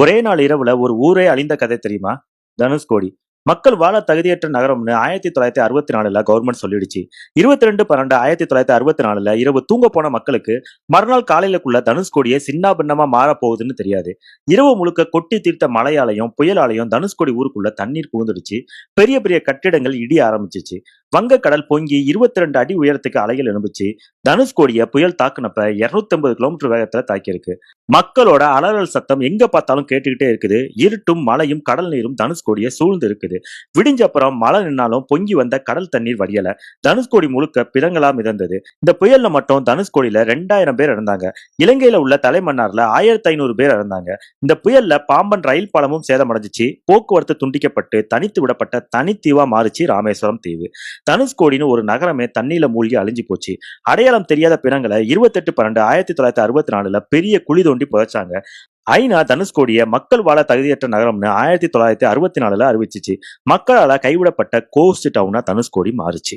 ஒரே நாள் இரவுல ஒரு ஊரே அழிந்த கதை தெரியுமா? தனுஷ்கோடி மக்கள் வாழ தகுதியற்ற நகரம்னு ஆயிரத்தி தொள்ளாயிரத்தி அறுபத்தி நாலுல கவர்மெண்ட் சொல்லிடுச்சு. இருபத்தி ரெண்டு பன்னெண்டு ஆயிரத்தி தொள்ளாயிரத்தி அறுபத்தி நாலுல இரவு தூங்க போன மக்களுக்கு மறுநாள் காலையிலக்குள்ள தனுஷ்கோடியே சின்ன பின்னமா மாற போகுதுன்னு தெரியாது. இரவு முழுக்க கொட்டி தீர்த்த மழையாலையும் புயலாலையும் தனுஷ்கோடி ஊருக்குள்ள தண்ணீர் புகுந்துடுச்சு. பெரிய பெரிய கட்டிடங்கள் இடி ஆரம்பிச்சிச்சு. வங்கக்கடல் பொங்கி இருபத்தி ரெண்டு அடி உயரத்துக்கு அலைகள் எழும்புச்சு. தனுஷ்கோடிய புயல் தாக்குனப்ப 250 ஐம்பது கிலோமீட்டர் வேகத்துல தாக்கியிருக்கு. மக்களோட அலறல் சத்தம் எங்க பார்த்தாலும் கேட்டுக்கிட்டே இருக்குது. இருட்டும் மழையும் கடல் நீரும் தனுஷ்கோடிய சூழ்ந்து இருக்குது. விடிஞ்சப்புறம் மழை நின்னாலும் பொங்கி வந்த கடல் தண்ணீர் வடியல. தனுஷ்கோடி முழுக்க பிறங்களா மிதந்தது. இந்த புயல்ல மட்டும் தனுஷ்கோடியில ரெண்டாயிரம் பேர் இறந்தாங்க. இலங்கையில உள்ள தலைமன்னார்ல ஆயிரத்தி ஐநூறு பேர் இறந்தாங்க. இந்த புயல்ல பாம்பன் ரயில் பாலமும் சேதமடைஞ்சிச்சு. போக்குவரத்து துண்டிக்கப்பட்டு தனித்து விடப்பட்ட தனித்தீவா மாறுச்சு ராமேஸ்வரம் தீவு. தனுஷ்கோடின்னு ஒரு நகரமே தண்ணியில மூழ்கி அழிஞ்சு போச்சு. அடையாளம் தெரியாத பிணங்களை இருபத்தெட்டு பன்னெண்டு ஆயிரத்தி தொள்ளாயிரத்தி அறுபத்தி நாலுல பெரிய குழி தோண்டி புதைச்சாங்க. ஐநா தனுஷ்கோடிய மக்கள் வாழ தகுதியற்ற நகரம்னு ஆயிரத்தி தொள்ளாயிரத்தி அறுபத்தி நாலுல அறிவிச்சிச்சு. மக்களால கைவிடப்பட்ட கோஸ்ட் டவுனா தனுஷ்கோடி மாறுச்சு.